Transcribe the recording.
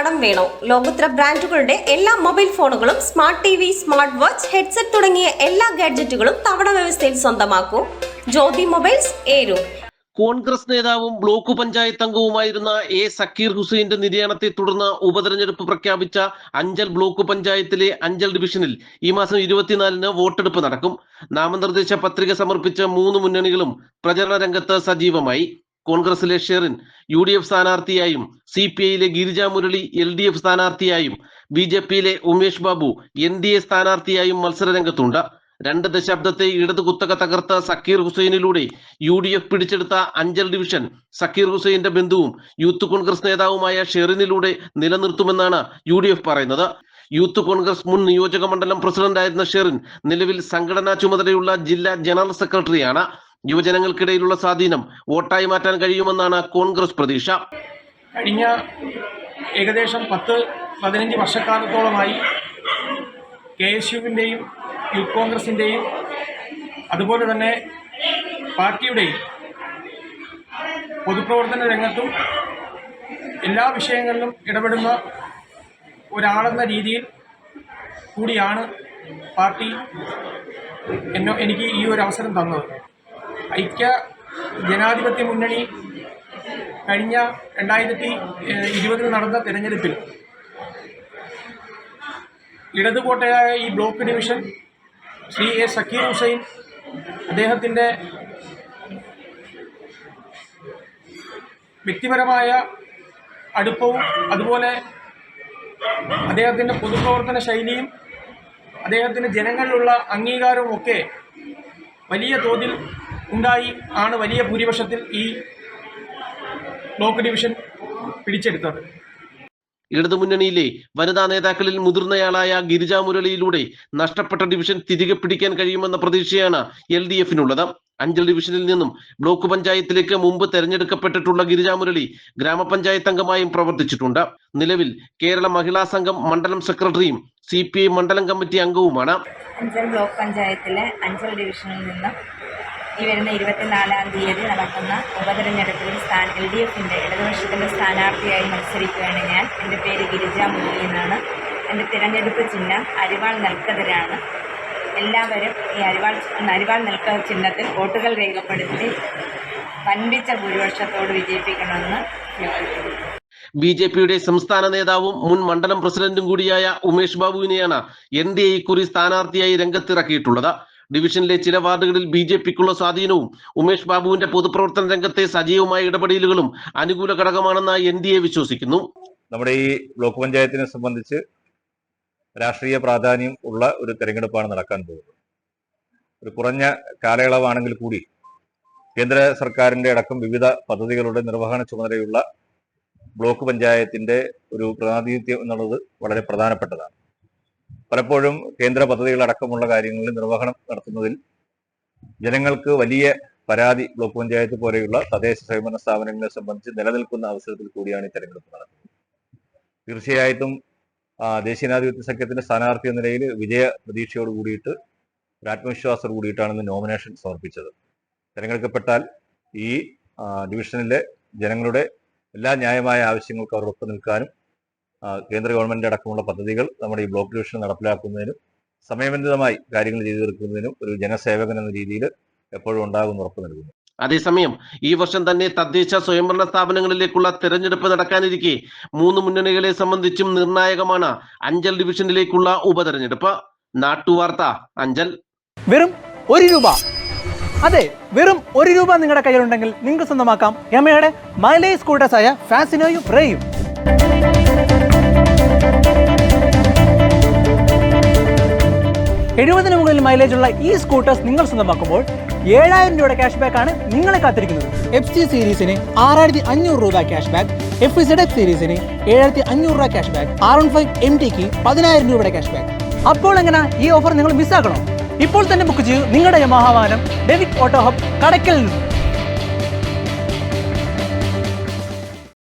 കടം വേണോ? ലോകോത്തര ബ്രാൻഡുകളുടെ എല്ലാ മൊബൈൽ ഫോണുകളും smart T V smart watch headset തുടങ്ങിയ എല്ലാ ഗാഡ്ജറ്റുകളും തവണ വ്യവസ്ഥയിൽ സ്വന്തമാക്കൂ. ജ്യോതി മൊബൈൽസ് ഏരു കോൺഗ്രസ് നേതാവും ബ്ലോക്ക് പഞ്ചായത്ത് അംഗവുമായിരുന്ന എ സക്കീർ ഹുസൈന്റെ നിര്യാണത്തെ തുടർന്ന് ഉപതെരഞ്ഞെടുപ്പ് പ്രഖ്യാപിച്ച അഞ്ചൽ ബ്ലോക്ക് പഞ്ചായത്തിലെ അഞ്ചൽ ഡിവിഷനിൽ ഈ മാസം ഇരുപത്തിനാലിന് വോട്ടെടുപ്പ് നടക്കും. നാമനിർദ്ദേശ പത്രിക സമർപ്പിച്ച മൂന്ന് മുന്നണികളും പ്രചരണ രംഗത്ത് സജീവമായി. കോൺഗ്രസിലെ ഷെറിൻ യു ഡി എഫ് സ്ഥാനാർത്ഥിയായും C P ഐയിലെ Girija Murali L D F സ്ഥാനാർത്ഥിയായും B J പിയിലെ Umesh Babu N D A സ്ഥാനാർത്ഥിയായും മത്സരരംഗത്തുണ്ട്. രണ്ട് ദശാബ്ദത്തെ ഇടത് കുത്തക തകർത്ത സക്കീർ ഹുസൈനിലൂടെ യു ഡി എഫ് പിടിച്ചെടുത്ത അഞ്ചൽ ഡിവിഷൻ സക്കീർ ഹുസൈന്റെ ബന്ധുവും യൂത്ത് കോൺഗ്രസ് നേതാവുമായ ഷെറിനിലൂടെ നിലനിർത്തുമെന്നാണ് യു ഡി എഫ് പറയുന്നത്. യൂത്ത് കോൺഗ്രസ് മുൻ നിയോജക മണ്ഡലം പ്രസിഡന്റായിരുന്ന ഷെറിൻ നിലവിൽ സംഘടനാ ചുമതലയുള്ള ജില്ലാ ജനറൽ സെക്രട്ടറിയാണ്. യുവജനങ്ങൾക്കിടയിലുള്ള സ്വാധീനം വോട്ടായി മാറ്റാൻ കഴിയുമെന്നാണ് കോൺഗ്രസ് പ്രതീക്ഷ. കഴിഞ്ഞ ഏകദേശം പത്ത് പതിനഞ്ച് വർഷക്കാലത്തോളമായി കെ എസ് യുവിന്റെയും യൂത്ത് കോൺഗ്രസിന്റെയും അതുപോലെ തന്നെ പാർട്ടിയുടെയും പൊതുപ്രവർത്തന രംഗത്തും എല്ലാ വിഷയങ്ങളിലും ഇടപെടുന്ന ഒരാളെന്ന രീതിയിൽ കൂടിയാണ് പാർട്ടി എന്നോ എനിക്ക് ഈ ഒരു അവസരം തന്നത്. ഐക്യ ജനാധിപത്യ മുന്നണി കഴിഞ്ഞ രണ്ടായിരത്തി ഇരുപതിൽ നടന്ന തിരഞ്ഞെടുപ്പിൽ ഇടതുകോട്ടയായ ഈ block division Shri A Zakir Hussain അദ്ദേഹത്തിന്റെ വ്യക്തിപരമായ അടുപ്പവും അതുപോലെ അദ്ദേഹത്തിന്റെ പൊതുപ്രവർത്തന ശൈലിയും അദ്ദേഹത്തിന്റെ ജനങ്ങളിലുള്ള അംഗീകാരവും ഒക്കെ വലിയ തോതിൽ ഉണ്ടായി ആണ് വലിയ ഭൂരിപക്ഷത്തിൽ ഈ ബ്ലോക്ക് ഡിവിഷൻ പിടിച്ചെടുത്തത്. ഇടതുമുന്നണിയിലെ വനിതാ നേതാക്കളിൽ മുതിർന്നയാളായ ഗിരിജ മുരളിയിലൂടെ നഷ്ടപ്പെട്ട ഡിവിഷൻ തിരികെ പിടിക്കാൻ കഴിയുമെന്ന പ്രതീക്ഷയാണ് എൽ ഡി എഫിനുള്ളത്. അഞ്ചൽ ഡിവിഷനിൽ നിന്നും ബ്ലോക്ക് പഞ്ചായത്തിലേക്ക് മുമ്പ് തെരഞ്ഞെടുക്കപ്പെട്ടിട്ടുള്ള ഗിരിജ മുരളി ഗ്രാമപഞ്ചായത്ത് അംഗമായും പ്രവർത്തിച്ചിട്ടുണ്ട്. നിലവിൽ കേരള മഹിളാ സംഘം മണ്ഡലം സെക്രട്ടറിയും സി പി ഐ മണ്ഡലം കമ്മിറ്റി അംഗവുമാണ്. അഞ്ചൽ ബ്ലോക്ക് പഞ്ചായത്തിലെ അഞ്ചൽ ഡിവിഷനിൽ നിന്നും ഈ വരുന്ന ഇരുപത്തിനാലാം തീയതി നടക്കുന്ന ഉപതെരഞ്ഞെടുപ്പിൽ സ്ഥാന എൽ ഡി എഫിന്റെ ഇടതുപക്ഷത്തിന്റെ സ്ഥാനാർത്ഥിയായി മത്സരിക്കുകയാണ് ഞാൻ. എന്റെ പേര് ഗിരിജ മുരളി എന്നാണ്. എന്റെ തിരഞ്ഞെടുപ്പ് ചിഹ്നം അരിവാൾ നെൽക്കതിരാണ്. എല്ലാവരും ഈ അരിവാൾ അരിവാൾ നിൽക്ക ചിഹ്നത്തിൽ വോട്ടുകൾ രേഖപ്പെടുത്തി വൻപിച്ച ഭൂരിപക്ഷത്തോട് വിജയിപ്പിക്കണമെന്ന് ബി ജെ പിയുടെ സംസ്ഥാന നേതാവും മുൻ മണ്ഡലം പ്രസിഡന്റും കൂടിയായ ഉമേഷ് ബാബുവിനെയാണ് എൻ ഡി എ ഇക്കുറി സ്ഥാനാർത്ഥിയായി രംഗത്തിറക്കിയിട്ടുള്ളത്. ഡിവിഷനിലെ ചില വാർഡുകളിൽ ബി ജെ പിക്കുള്ള സ്വാധീനവും ഉമേഷ് ബാബുവിന്റെ പൊതുപ്രവർത്തന രംഗത്തെ സജീവമായ ഇടപെടലുകളും അനുകൂല ഘടകമാണെന്ന് എൻ ഡി എ വിശ്വസിക്കുന്നു. നമ്മുടെ ഈ ബ്ലോക്ക് പഞ്ചായത്തിനെ സംബന്ധിച്ച് രാഷ്ട്രീയ പ്രാധാന്യം ഉള്ള ഒരു തെരഞ്ഞെടുപ്പാണ് നടക്കാൻ പോകുന്നത്. ഒരു കുറഞ്ഞ കാലയളവാണെങ്കിൽ കൂടി കേന്ദ്ര സർക്കാരിന്റെ അടക്കം വിവിധ പദ്ധതികളുടെ നിർവഹണ ചുമതലയുള്ള ബ്ലോക്ക് പഞ്ചായത്തിന്റെ ഒരു പ്രാതിനിധ്യം എന്നുള്ളത് വളരെ പ്രധാനപ്പെട്ടതാണ്. പലപ്പോഴും കേന്ദ്ര പദ്ധതികളടക്കമുള്ള കാര്യങ്ങളിൽ നിർവഹണം നടത്തുന്നതിൽ ജനങ്ങൾക്ക് വലിയ പരാതി ബ്ലോക്ക് പഞ്ചായത്ത് പോലെയുള്ള തദ്ദേശ സ്വയംഭരണ സ്ഥാപനങ്ങളെ സംബന്ധിച്ച് നിലനിൽക്കുന്ന അവസരത്തിൽ കൂടിയാണ് ഈ തെരഞ്ഞെടുപ്പ് നടക്കുന്നത്. തീർച്ചയായിട്ടും ദേശീയനാധിപത്യ സഖ്യത്തിന്റെ സ്ഥാനാർത്ഥി എന്ന നിലയിൽ വിജയ പ്രതീക്ഷയോട് കൂടിയിട്ട് ഒരു ആത്മവിശ്വാസത്തോട് കൂടിയിട്ടാണ് ഇന്ന് നോമിനേഷൻ സമർപ്പിച്ചത്. തെരഞ്ഞെടുക്കപ്പെട്ടാൽ ഈ ഡിവിഷനിലെ ജനങ്ങളുടെ എല്ലാ ന്യായമായ ആവശ്യങ്ങൾക്കും അവരോടൊപ്പം നിൽക്കാനും ആ, കേന്ദ്ര ഗവൺമെന്റ് അടക്കമുള്ള പദ്ധതികൾ നമ്മുടെ ഈ ബ്ലോക്ക് ഡിവിഷൻ നടപ്പിലാക്കുന്നതിനും സമയബന്ധിതമായി കാര്യങ്ങൾ ചെയ്തു തീർക്കുന്നതിനും ഒരു ജനസേവകൻ എന്ന രീതിയിൽ എപ്പോഴും ഉണ്ടാകുമെന്ന് ഉറപ്പ് നൽകുന്നു. അതേസമയം ഈ വർഷം തന്നെ തദ്ദേശ സ്വയംഭരണ സ്ഥാപനങ്ങളിലേക്കുള്ള തെരഞ്ഞെടുപ്പ് നടക്കാനിരിക്കെ മൂന്ന് മുന്നണികളെ സംബന്ധിച്ചും നിർണായകമാണ് അഞ്ചൽ ഡിവിഷനിലേക്കുള്ള ഉപതെരഞ്ഞെടുപ്പ്. നാട്ടുവാർത്ത അഞ്ചൽ. വെറും ഒരു രൂപ. അതെ വെറും ഒരു രൂപ നിങ്ങളുടെ കയ്യിലുണ്ടെങ്കിൽ നിങ്ങൾക്ക് സ്വന്തമാക്കാം. യമയുടെ മൈലേജ് സ്കൂട്ടേഴ്സായ ഫാസിനോയും റേയും. എഴുപതിന് മുകളിൽ മൈലേജ് ഉള്ള ഈ സ്കൂട്ടേഴ്സ് നിങ്ങൾ സ്വന്തമാക്കുമ്പോൾ ഏഴായിരം രൂപയുടെ ക്യാഷ് ബാക്ക് ആണ് നിങ്ങളെ കാത്തിരിക്കുന്നത്. എഫ് സി സീരീസിന് ആറായിരത്തി അഞ്ഞൂറ് രൂപ cash back F Z F സീരീസിന് ഏഴായിരത്തി അഞ്ഞൂറ് രൂപ cash back R one five M tick പതിനായിരം രൂപയുടെ ക്യാഷ് ബാക്ക് അപ്പോൾ എങ്ങനെ ഈ ഓഫർ നിങ്ങൾ മിസ്സാക്കണോ ഇപ്പോൾ തന്നെ ബുക്ക് ചെയ്യൂ നിങ്ങളുടെ മഹാവാനം ഡെവിക് ഓട്ടോ ഹബ് കടയ്ക്കൽ നിന്ന്.